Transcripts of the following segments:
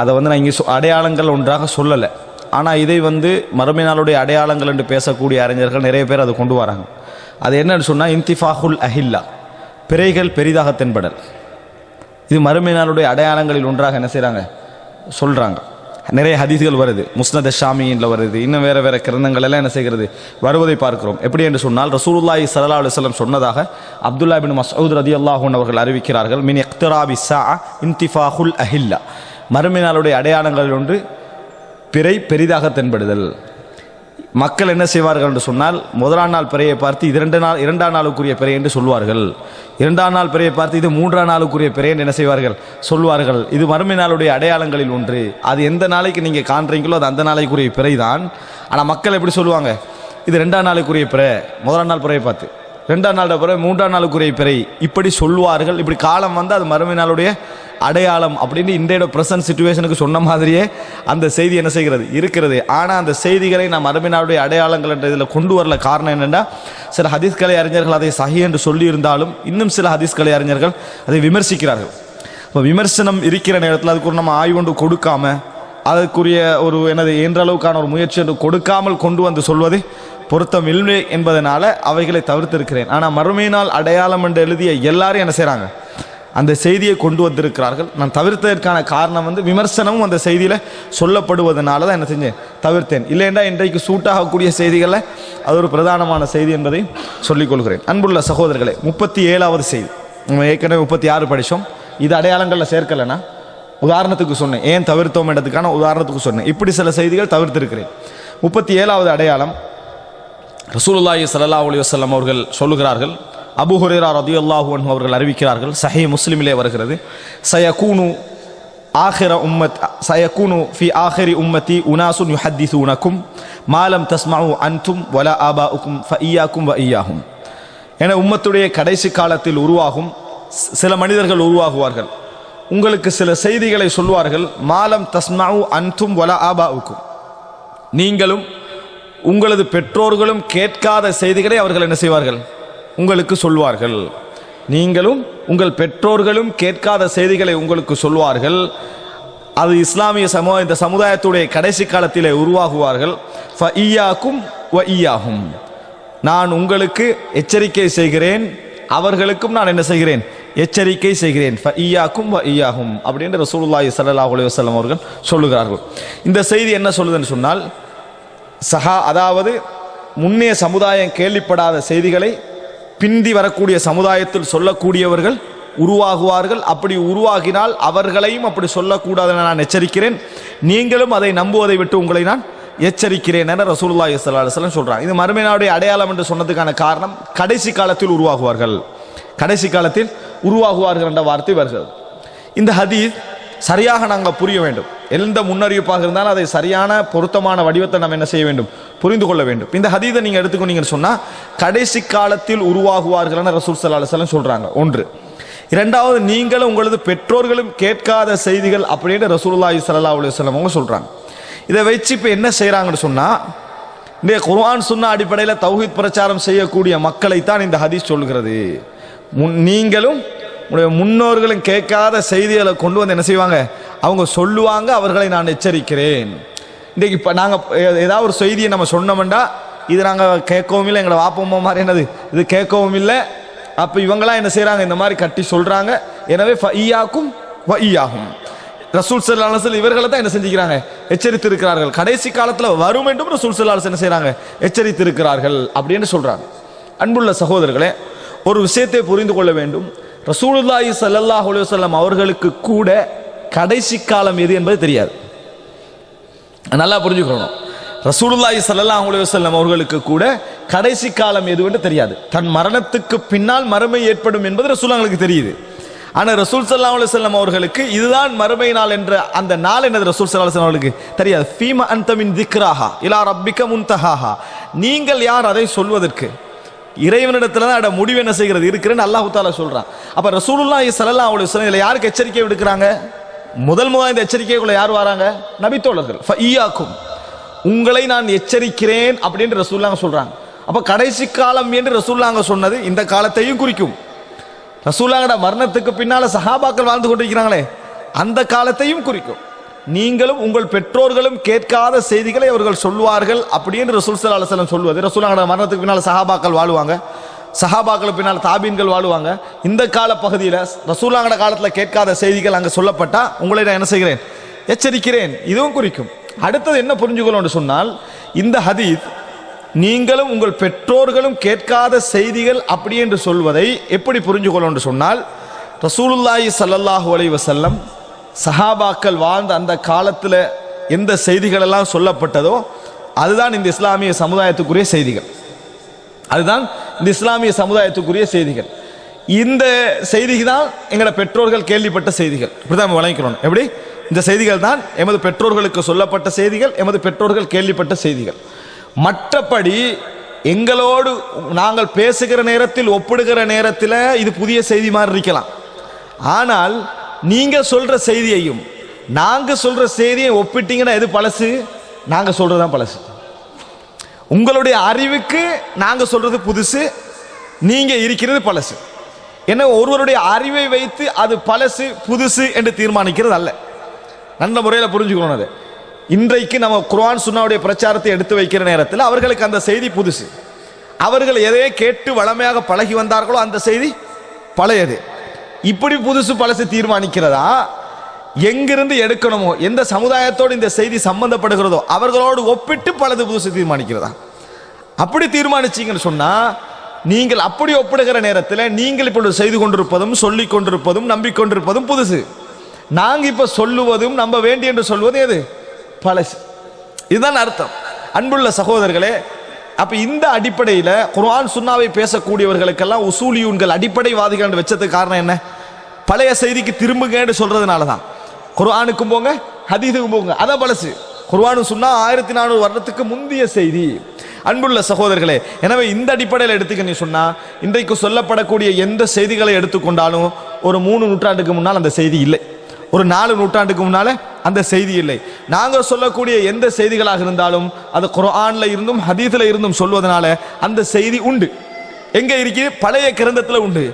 அதை வந்து நான் இங்கே அடையாளங்கள் ஒன்றாக சொல்லலை. ஆனால் இதை வந்து மறுமை நாளுடைய அடையாளங்கள் என்று பேசக்கூடிய அறிஞர்கள் நிறைய பேர் அதை கொண்டு வராங்க. அது என்னன்னு சொன்னால் இன்திஃபாஹுல் அஹில்லா பிறைகள் பெரிதாக தென்படல். இது மறுமை நாளுடைய அடையாளங்களில் ஒன்றாக என்ன செய்கிறாங்க சொல்கிறாங்க நிறைய ஹதீஸ்கள் வருது. முஸ்னத் ஷாமியில் வருது. இன்னும் வேறு வேறு கிரந்தங்கள் எல்லாம் என்ன செய்கிறது? வருவதை பார்க்கிறோம். எப்படி என்று சொன்னால் ரசூலுல்லாஹி ஸல்லல்லாஹு அலைஹி சொன்னதாக அப்துல்லா பின் மசூத் ரதி அல்லாஹூன் அவர்கள் அறிவிக்கிறார்கள் மின் எக்தராபி சா இன்திஃபாஹுல் அஹில்லா. மறுமை நாளுடைய அடையாளங்களில் ஒன்று பிறை பெரிதாக தென்படுதல். மக்கள் என்ன செய்வார்கள் என்று சொன்னால் முதலாம் நாள் பிறையை பார்த்து இது இரண்டு நாள் இரண்டாம் நாளுக்குரிய பிறை என்று சொல்வார்கள். இரண்டாம் நாள் பிறையை பார்த்து இது மூன்றாம் நாளுக்குரிய பிறை என்று என்ன செய்வார்கள்? சொல்வார்கள். இது மறுமை நாளுடைய அடையாளங்களில் ஒன்று. அது எந்த நாளைக்கு நீங்கள் காண்றீங்களோ அது அந்த நாளைக்குரிய பிறை தான் ஆனால் மக்கள் எப்படி சொல்லுவாங்க? இது ரெண்டாம் நாளுக்குரிய பிறை முதலாம் நாள் பிறையை பார்த்து. ரெண்டாம் நாளோட பிறகு மூன்றாம் நாளுக்குரிய பிறை. இப்படி சொல்வார்கள் இப்படி காலம் வந்து அது மறுமை நாளுடைய அடையாளம் அப்படின்னு இன்றையோட ப்ரெசன்ட் சுச்சுவேஷனுக்கு சொன்ன மாதிரியே அந்த செய்தி என்ன செய்கிறது? இருக்கிறது. ஆனால் அந்த செய்திகளை நாம் மறுமை நாளுடைய அடையாளங்கள் என்ற இதில் கொண்டு வரல. காரணம் என்னென்னா சில ஹதீஸ்கலை அறிஞர்கள் அதை சஹி என்று சொல்லியிருந்தாலும் இன்னும் சில ஹதீஸ்கலை அறிஞர்கள் அதை விமர்சிக்கிறார்கள். இப்போ விமர்சனம் இருக்கிற நேரத்தில் அதுக்கு நம்ம ஆய்வு கொடுக்காம அதற்குரிய ஒரு எனது என்ற அளவுக்கான ஒரு முயற்சி என்று கொடுக்காமல் கொண்டு வந்து சொல்வது பொருத்தம் இல்லை என்பதனால அவைகளை தவிர்த்திருக்கிறேன். ஆனால் மறுமையினால் அடையாளம் என்று எழுதிய எல்லாரும் என்ன செய்கிறாங்க அந்த செய்தியை கொண்டு வந்திருக்கிறார்கள். நான் தவிர்த்ததற்கான காரணம் வந்து விமர்சனமும் அந்த செய்தியில் சொல்லப்படுவதனால தான் என்ன செஞ்சேன்? தவிர்த்தேன். இல்லைண்டா இன்றைக்கு சூட்டாகக்கூடிய செய்திகளில் அது ஒரு பிரதானமான செய்தி என்பதை சொல்லிக்கொள்கிறேன் அன்புள்ள சகோதரர்களே முப்பத்தி ஏழாவது செய்தி. நம்ம ஏற்கனவே முப்பத்தி ஆறு படித்தோம் இது அடையாளங்களில் சேர்க்கலைன்னா உதாரணத்துக்கு சொன்னேன். ஏன் தவிர்த்தோம் என்றதுக்கான உதாரணத்துக்கு சொன்னேன். இப்படி சில செய்திகள் தவிர்த்திருக்கிறேன். முப்பத்தி ஏழாவது அடையாளம் ரசூலுல்லாஹி சல்லா அலி வசல்லம் அவர்கள் சொல்லுகிறார்கள் அபு ஹுரைரா ரதியல்லாஹு அன்ஹு அவர்கள் அறிவிக்கிறார்கள் சஹி முஸ்லிமிலே வருகிறது சயகூனு ஆஹிர உம்மத் சயகூனு ஃபி ஆஹிரி உம்மத்தி உனாசுன் யுஹத்திஸூனக்கும் மாலம் தஸ்மாவு அன்தும் வல ஆபா உக்கும் ஃப ஈயாக்கும் வ ஈயாகும் என உம்மத்துடைய கடைசி காலத்தில் உருவாகும் சில மனிதர்கள் உருவாகுவார்கள். உங்களுக்கு சில செய்திகளை சொல்வார்கள் மாலம் தஸ்மாவு அன்தும் வல ஆபா உக்கும் நீங்களும் உங்களது பெற்றோர்களும் கேட்காத செய்திகளை அவர்கள் என்ன செய்வார்கள்? உங்களுக்கு சொல்வார்கள். நீங்களும் உங்கள் பெற்றோர்களும் கேட்காத செய்திகளை உங்களுக்கு சொல்வார்கள். அது இஸ்லாமிய சமூக இந்த சமுதாயத்துடைய கடைசி காலத்திலே உருவாகுவார்கள். ஃப ஈயாக்கும் வ ஈயாகும் நான் உங்களுக்கு எச்சரிக்கை செய்கிறேன். அவர்களுக்கும் நான் என்ன செய்கிறேன்? எச்சரிக்கை செய்கிறேன். ஃப ஈயாக்கும் வ ஈயாகும் அப்படின்னு ரசூலுல்லாஹி சல்லாஹ் அலைஹி அவர்கள் சொல்லுகிறார்கள். இந்த செய்தி என்ன சொல்லுதுன்னு சொன்னால் சஹா அதாவது முன்னைய சமுதாயம் கேள்விப்படாத செய்திகளை பிந்தி வரக்கூடிய சமுதாயத்தில் சொல்லக்கூடியவர்கள் உருவாகுவார்கள். அப்படி உருவாகினால் அவர்களையும் அப்படி சொல்லக்கூடாது என நான் எச்சரிக்கிறேன். நீங்களும் அதை நம்புவதை விட்டு உங்களை நான் எச்சரிக்கிறேன் என ரசூல்லா ஸல்லல்லாஹு அலைஹி இது மறுமையினுடைய அடையாளம் என்று சொன்னதுக்கான காரணம் கடைசி காலத்தில் உருவாகுவார்கள். கடைசி காலத்தில் உருவாகுவார்கள் என்ற வார்த்தை வருகிறது. இந்த ஹதீஸ் சரியாக நாங்கள் புரிய வேண்டும். எந்த முன்னறிவிப்பாக இருந்தாலும் அதை சரியான பொருத்தமான வடிவத்தை நம்ம என்ன செய்ய வேண்டும்? புரிந்து கொள்ள வேண்டும். இந்த ஹதீதை நீங்கள் எடுத்துக்கொண்டீங்கன்னு சொன்னால் கடைசி காலத்தில் உருவாகுவார்கள்னு ரசூல் சல்லா அலுவலம் சொல்கிறாங்க ஒன்று. இரண்டாவது நீங்களும் உங்களது பெற்றோர்களும் கேட்காத செய்திகள் அப்படின்னு ரசூல்லாஹி சல்லா அலுவலம் அவங்க சொல்கிறாங்க இதை வச்சு இப்போ என்ன செய்கிறாங்கன்னு சொன்னால் இந்த குர்ஆன் சொன்ன அடிப்படையில் தௌஹீத் பிரச்சாரம் செய்யக்கூடிய மக்களைத்தான் இந்த ஹதீஸ் சொல்கிறது. முன் நீங்களும் உங்களுடைய முன்னோர்களும் கேட்காத செய்திகளை கொண்டு வந்து என்ன செய்வாங்க? அவங்க சொல்லுவாங்க அவர்களை நான் எச்சரிக்கிறேன். இன்றைக்கு இப்போ நாங்கள் ஏதாவது ஒரு செய்தியை நம்ம சொன்னோம்டா இது நாங்கள் கேட்கவும் இல்லை எங்களை வாப்போமோ மாதிரி என்னது? இது கேட்கவும் இல்லை. அப்போ இவங்களாம் என்ன செய்கிறாங்க இந்த மாதிரி கட்டி சொல்கிறாங்க எனவே ஃபையாக்கும் ஃபையாகும் ரசூல் சல்லாஹல் இவர்களை தான் என்ன செஞ்சுக்கிறாங்க? எச்சரித்து இருக்கிறார்கள் கடைசி காலத்தில் வரும் என்றும் ரசூல் சல்லாஹ் என்ன செய்கிறாங்க எச்சரித்து இருக்கிறார்கள் அப்படின்னு சொல்கிறாங்க அன்புள்ள சகோதரர்களே ஒரு விஷயத்தை புரிந்து கொள்ள வேண்டும். ரசூலுல்லாஹி சல்லாஹ் அலுவலம் அவர்களுக்கு கூட கடைசி காலம் எது என்பது தெரியாது. நல்லா புரிஞ்சுக்கணும். ரசூலுல்லாஹி சல்லாஹ் அலுவலம் அவர்களுக்கு கூட கடைசி காலம் எதுவென்று தெரியாது. தன் மரணத்துக்கு பின்னால் மறுமை ஏற்படும் என்பது ரசூலாங்களுக்கு தெரியுது. ஆனால் ரசூல் ஸல்லல்லாஹு அலுவலம் அவர்களுக்கு இதுதான் மறுமை நாள் என்ற அந்த நாள் என்னது ரசூல் சல்லாஹ் அலுவலம் அவர்களுக்கு தெரியாது. ஃபீம அந்தமின் திக்ராஹா இலா ரப்பிக்க முன்தஹாஹா. நீங்கள் யார் அதை சொல்வதற்கு? இறைவனிடத்தில் தான் அட முடிவு என்ன செய்கிறது? இருக்கிறேன்னு அல்லாஹு தாலா சொல்கிறான் அப்போ ரசூலுல்லா ஸல்லல்லாஹு அவளை சொன்ன இதில் யாருக்கு எச்சரிக்கை விடுக்கிறாங்க? முதல் முதல் இந்த எச்சரிக்கைக்குள்ள யார் வராங்க? நபித்தோழர்கள். ஈயாக்கும். உங்களை நான் எச்சரிக்கிறேன் அப்படின்னு ரசூல்லாங்க சொல்கிறாங்க அப்போ கடைசி காலம் என்று ரசூல்லாங்க சொன்னது இந்த காலத்தையும் குறிக்கும். ரசூல்லாங்கட மரணத்துக்கு பின்னால் சஹாபாக்கள் வாழ்ந்து கொண்டிருக்கிறாங்களே அந்த காலத்தையும் குறிக்கும். நீங்களும் உங்கள் பெற்றோர்களும் கேட்காத செய்திகளை அவர்கள் சொல்வார்கள் அப்படின்னு ரசூல் சல்லா அலுவலம் சொல்லுவது ரசூலாங்கட மரணத்துக்கு பின்னால் சஹாபாக்கள் வாழ்வாங்க. சஹாபாக்களுக்கு பின்னால் தாபீன்கள் வாழுவாங்க. இந்த கால பகுதியில் ரசூலாங்கட காலத்தில் கேட்காத செய்திகள் அங்கே சொல்லப்பட்டா உங்களை நான் என்ன செய்கிறேன்? எச்சரிக்கிறேன். இதுவும் குறிக்கும். அடுத்தது என்ன புரிஞ்சுக்கணும்னு சொன்னால் இந்த ஹதீத் நீங்களும் உங்கள் பெற்றோர்களும் கேட்காத செய்திகள் அப்படி என்று சொல்வதை எப்படி புரிஞ்சுக்கணும் என்று சொன்னால் ரசூலுல்லாஹி ஸல்லல்லாஹு அலைவசல்லம் வஸல்லம் சஹாபாக்கள் வாழ்ந்த அந்த காலத்தில் எந்த செய்திகளெல்லாம் சொல்லப்பட்டதோ அதுதான் இந்த இஸ்லாமிய சமுதாயத்துக்குரிய செய்திகள். அதுதான் இந்த இஸ்லாமிய சமுதாயத்துக்குரிய செய்திகள். இந்த செய்தி தான் எங்களோட பெற்றோர்கள் கேள்விப்பட்ட செய்திகள். இப்படிதான் நம்ம வழங்கிக்கிறோம். எப்படி? இந்த செய்திகள் தான் எமது பெற்றோர்களுக்கு சொல்லப்பட்ட செய்திகள் எமது பெற்றோர்கள் கேள்விப்பட்ட செய்திகள். மற்றபடி எங்களோடு நாங்கள் பேசுகிற நேரத்தில் ஒப்பிடுகிற நேரத்தில் இது புதிய செய்தி மாதிரி இருக்கலாம். ஆனால் நீங்க சொல்ற செய்தியையும் நாங்க சொல்ற செய்தியை ஒப்பிட்டீங்கன்னா எது பழசு? நாங்க சொல்றதுதான் பழசு. உங்களுடைய அறிவுக்கு நாங்க சொல்றது புதுசு நீங்க இருக்கிறது பழசு. என்ன ஒருவருடைய அறிவை வைத்து அது பழசு புதுசு என்று தீர்மானிக்கிறது அல்ல. நல்ல முறையில் புரிஞ்சுக்கணும் அது. இன்றைக்கு நம்ம குர்ஆன் சுன்னாவுடைய பிரச்சாரத்தை எடுத்து வைக்கிற நேரத்தில் அவர்களுக்கு அந்த செய்தி புதுசு. அவர்கள் எதையே கேட்டு வளமையாக பழகி வந்தார்களோ அந்த செய்தி பழையது. இப்படி புதுசு பழசு தீர்மானிக்கிறதா? எங்கிருந்து எடுக்கணுமோ எந்த சமுதாயத்தோடு இந்த செய்தி சம்பந்தப்படுகிறதோ அவர்களோடு ஒப்பிட்டு பலது புதுசு தீர்மானிக்கிறதா? அப்படி தீர்மானிச்சீங்கன்னு சொன்னா நீங்கள் அப்படி ஒப்பிடுகிற நேரத்தில் நீங்கள் இப்பொழுது செய்து கொண்டிருப்பதும் சொல்லி கொண்டிருப்பதும் நம்பிக்கொண்டிருப்பதும் புதுசு. நாங்கள் இப்போ சொல்லுவதும் நம்ப வேண்டி என்று சொல்வது எது? பழசு. இதுதான் அர்த்தம். அன்புள்ள சகோதரர்களே அப்ப இந்த அடிப்படையில் குர்ஆன் சுன்னாவை பேசக்கூடியவர்களுக்கெல்லாம் உசூலியூன்கள் அடிப்படைவாதிகள் வச்சதுக்கு காரணம் என்ன? பழைய செய்திக்கு திரும்புங்கன்னு சொல்றதுனால தான் குர்ஆனுக்கும் போங்க ஹதீதுக்கும் போங்க. அதான் பழசு. குர்வானு சுன்னா ஆயிரத்தி நானூறு வருடத்துக்கு முந்தைய செய்தி. அன்புள்ள சகோதரர்களே எனவே இந்த அடிப்படையில் எடுத்துக்க நீ சொன்னா இன்றைக்கு சொல்லப்படக்கூடிய எந்த செய்திகளை எடுத்துக்கொண்டாலும் ஒரு மூணு நூற்றாண்டுக்கு முன்னால் அந்த செய்தி இல்லை. ஒரு நாலு நூற்றாண்டுக்கு முன்னால் அந்த செய்தி இல்லை. நாங்கள் சொல்லக்கூடிய எந்த செய்திகளாக இருந்தாலும் அது குரானில் இருந்தும் ஹதீஸில் இருந்தும் சொல்வதனால அந்த செய்தி உண்டு. எங்கே இருக்குது பழைய கிரந்தத்தில் உண்டு.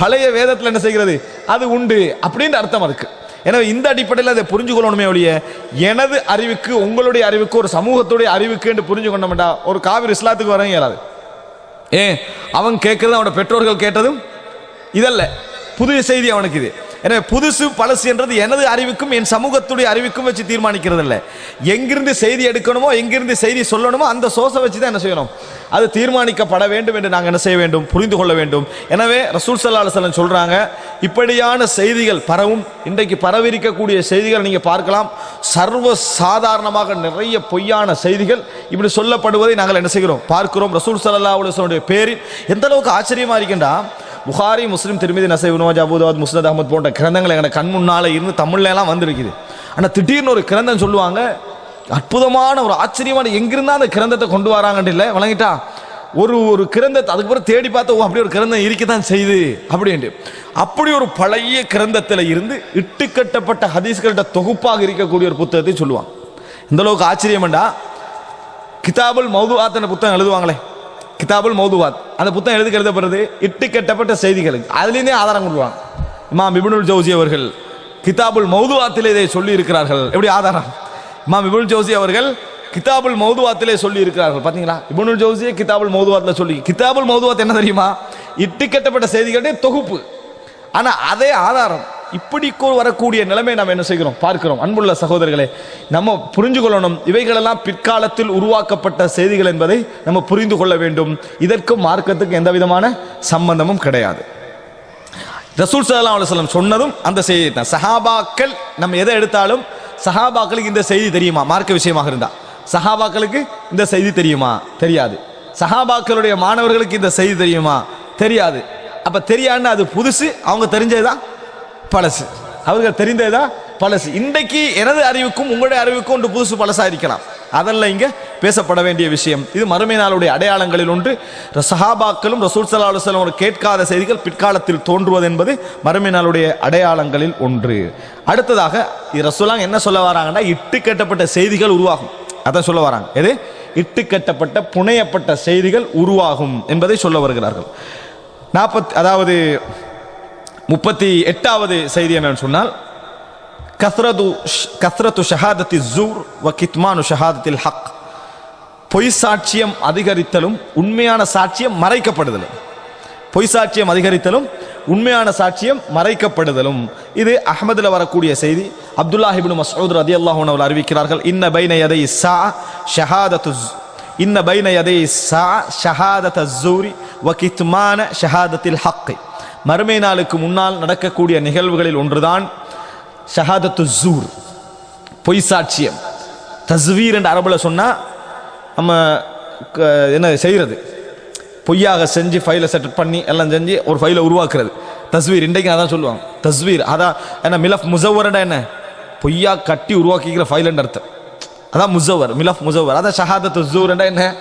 பழைய வேதத்தில் என்ன செய்கிறது? அது உண்டு அப்படின்ற அர்த்தம் அதுக்கு. எனவே இந்த அடிப்படையில் அதை புரிஞ்சு கொள்ளணுமே ஒழிய எனது அறிவுக்கு உங்களுடைய அறிவுக்கு ஒரு சமூகத்துடைய அறிவுக்கு என்று புரிஞ்சு கொண்டோம்டா ஒரு காவிரி இஸ்லாத்துக்கு வர இயலாது. ஏன்? அவன் கேட்கறது அவனோட பெற்றோர்கள் கேட்டதும் இதல்ல. புதிய செய்தி அவனுக்கு இது. எனவே புதுசு பழசு என்றது எனது அறிவுக்கும் என் சமூகத்துடைய அறிவுக்கும் வச்சு தீர்மானிக்கிறது இல்லை எங்கிருந்து செய்தி எடுக்கணுமோ எங்கிருந்து செய்தி சொல்லணுமோ அந்த சோசை வச்சு தான் என்ன செய்யணும்? அது தீர்மானிக்கப்பட வேண்டும் என்று நாங்கள் என்ன செய்ய வேண்டும்? புரிந்து கொள்ள வேண்டும். எனவே ரசூல் சல்லா அலுவலம் இப்படியான செய்திகள் பரவும் இன்றைக்கு பரவிருக்கக்கூடிய செய்திகள் நீங்கள் பார்க்கலாம். சர்வ சாதாரணமாக நிறைய பொய்யான செய்திகள் இப்படி சொல்லப்படுவதை நாங்கள் என்ன செய்கிறோம்? பார்க்கிறோம். ரசூல் சல்லா அலுவலனுடைய பேரில் எந்த அளவுக்கு ஆச்சரியமாக இருக்கின்றா? புகாரி முஸ்லீம் திருமதி நசை உணவாஜ் அபுதாத் முஸ்னத் அஹமத் போன்ற கிரந்தங்கள் எங்களை கண் முன்னால் இருந்து தமிழ்லலாம் வந்திருக்குது. ஆனால் திடீர்னு ஒரு கிரந்தம் சொல்லுவாங்க. அற்புதமான ஒரு ஆச்சரியமான எங்கிருந்தா அந்த கிரந்தத்தை கொண்டு வராங்கன்னு இல்லை? வழங்கிட்டா ஒரு ஒரு கிரந்தத்தை அதுக்கப்புறம் தேடி பார்த்தா ஓ அப்படி ஒரு கிரந்தம் இருக்கத்தான் செய்யுது அப்படின்ட்டு. அப்படி ஒரு பழைய கிரந்தத்தில் இருந்து இட்டுக்கட்டப்பட்ட ஹதீஸ்கள்கிட்ட தொகுப்பாக இருக்கக்கூடிய ஒரு புத்தகத்தை சொல்லுவாங்க. இந்த அளவுக்கு ஆச்சரியம்டா. கிதாபுல் மௌதுவாத் என்ற புத்தகம் எழுதுவாங்களே. கிதாபுல் மௌதுவாத். அந்த புத்தகம் எழுதுக்கு எழுதப்படுறது இட்டு கட்டப்பட்ட செய்திகளுக்கு அதுலேருந்தே ஆதாரம் கொள்வாங்க இமாம் இப்னுல் ஜோசி அவர்கள் கிதாபுல் மௌதுவாத்திலே இதை சொல்லி இருக்கிறார்கள் எப்படி ஆதாரம்? இமாம் இப்னுல் ஜோசி அவர்கள் கிதாபுல் மௌதுவாத்திலே சொல்லி இருக்கிறார்கள் பார்த்தீங்களா? இப்னுல் ஜவுசியே கிதாபுல் மௌதுவாத்தில் சொல்லி கிதாபுல் மௌதுவாத் என்ன தெரியுமா? இட்டு கட்டப்பட்ட செய்திகளுடைய தொகுப்பு. ஆனால் அதே ஆதாரம். இப்படி வரக்கூடிய நிலைமை நாம் என்ன செய்கிறோம்? பார்க்கிறோம். அன்புள்ள சகோதரர்களே நம்ம புரிஞ்சு கொள்ளணும் இவைகளெல்லாம் பிற்காலத்தில் உருவாக்கப்பட்ட செய்திகள் என்பதை நம்ம புரிந்து கொள்ள வேண்டும். இதற்கும் மார்க்கத்துக்கு எந்த விதமான சம்பந்தமும் கிடையாது. ரசூல் சல்லா அலுவலம் சொன்னதும் அந்த செய்தி தான். சஹாபாக்கள் நம்ம எதை எடுத்தாலும் சஹாபாக்களுக்கு இந்த செய்தி தெரியுமா? மார்க்க விஷயமாக இருந்தா. சஹாபாக்களுக்கு இந்த செய்தி தெரியுமா? தெரியாது. சஹாபாக்களுடைய மாணவர்களுக்கு இந்த செய்தி தெரியுமா? தெரியாது. அப்ப தெரியாதுன்னு அது புதுசு அவங்க தெரிஞ்சதுதான். பழசு. அவர்கள் தெரிந்ததா பழசு. இன்றைக்கு எனது அறிவுக்கும் உங்களுடைய அறிவுக்கும் ஒன்று புதுசு பழசா இருக்கலாம். அதெல்லாம் இங்கே பேசப்பட வேண்டிய விஷயம். இது மறுமை நாளுடைய அடையாளங்களில் ஒன்று. சஹாபாக்களும் ரசூல் சல்லா அலுவலம் கேட்காத செய்திகள் பிற்காலத்தில் தோன்றுவது என்பது மறுமை நாளுடைய அடையாளங்களில் ஒன்று. அடுத்ததாக இது ரசூலாங்க என்ன சொல்ல வராங்கன்னா இட்டு கட்டப்பட்ட செய்திகள் உருவாகும். அதான் சொல்ல வராங்க. எது? இட்டு கட்டப்பட்ட புனையப்பட்ட செய்திகள் உருவாகும் என்பதை சொல்ல வருகிறார்கள். நாற்பத் அதாவது முப்பத்தி எட்டாவது செய்தி என்னன்னு சொன்னால் கத்ரது கத்ரத்து ஷஹாதத்தி ஜூர் வ கித்மானு ஷஹாதத்தில் ஹக். பொய் சாட்சியம் அதிகரித்தலும் உண்மையான சாட்சியம் மறைக்கப்படுதலும். பொய் சாட்சியம் அதிகரித்தலும் உண்மையான சாட்சியம் மறைக்கப்படுதலும். இது அஹ்மதுல வரக்கூடிய செய்தி. அப்துல்லா ஹிபின் மசூத் ரதி அன்ஹு அவர் அறிவிக்கிறார்கள் இன்ன பைன எதை சா ஷஹாதத்து இன்ன பைன எதை சா ஷஹாதத் அஸ்ஸூரி வ கித்மான ஷஹாதத்தில் ஹக்கை. மறுமை நாளுக்கு முன்னால் நடக்கக்கூடிய நிகழ்வுகளில் ஒன்றுதான் ஷஹாதத்து ஜூர் பொய் சாட்சியம். தஸ்வீர் என்ற அரபில் சொன்னால் நம்ம க- என்ன செய்கிறது பொய்யாக செஞ்சு ஃபைலை செட் பண்ணி எல்லாம் செஞ்சு ஒரு ஃபைலை உருவாக்குறது. தஸ்வீர் இன்றைக்கு அதான் சொல்லுவாங்க. தஸ்வீர் அதான் என்ன மிலஃப் முசவரடா என்ன? பொய்யா கட்டி உருவாக்கிக்கிற ஃபைலுன்ற அர்த்தம். அதான் முசவர் மிலஃப் முசவர் அதான் ஷஹாதத்து ஜூர்ண்டா என்ன?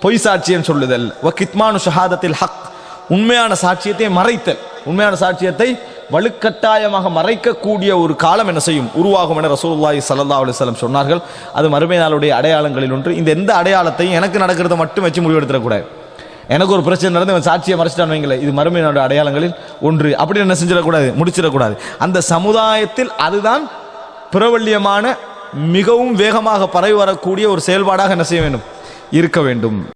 பொய் சாட்சியம் சொல்லுதல். வ கித்மானு ஷஹாதத்தில் ஹக். உண்மையான சாட்சியத்தை மறைத்தல். உண்மையான சாட்சியத்தை வலுக்கட்டாயமாக மறைக்கக்கூடிய ஒரு காலம் என்ன செய்யும்? உருவாகும் என ரசூல்லாய் சல்லா அலைஹி சொன்னார்கள். அது மறுமை நாளுடைய அடையாளங்களில் ஒன்று. இந்த எந்த அடையாளத்தையும் எனக்கு நடக்கிறத மட்டும் வச்சு முடிவெடுத்துடக்கூடாது எனக்கு ஒரு பிரச்சனை நடந்து இவன் சாட்சியை மறைச்சிட்டான் இது மறுமை அடையாளங்களில் ஒன்று. அப்படி என்ன செஞ்சிடக்கூடாது? முடிச்சிடக்கூடாது. அந்த சமுதாயத்தில் அதுதான் பிரபல்யமான மிகவும் வேகமாக பரவி வரக்கூடிய ஒரு செயல்பாடாக என்ன செய்ய வேண்டும்? இருக்க வேண்டும்.